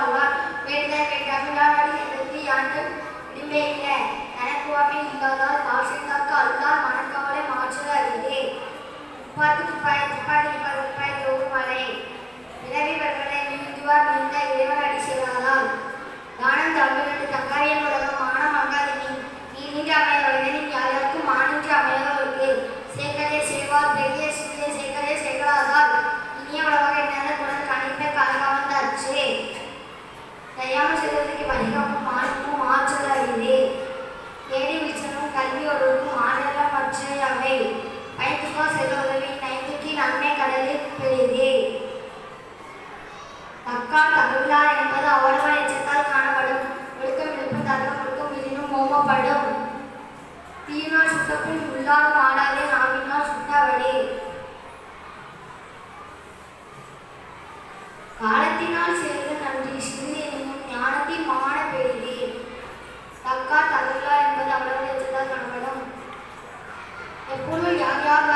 trabalhar தீயினால் சுத்தப்பின் உள்ளாலும் ஆடாதே நாவினால் சுட்டாவளே. காலத்தினால் சேர்ந்த நன்றி. சிந்தி என்னும் ஞானத்தின் மான பெய்தி தக்கா தகவலா என்பது அளவிலா கணவனம் எப்பொழுது யார் யார்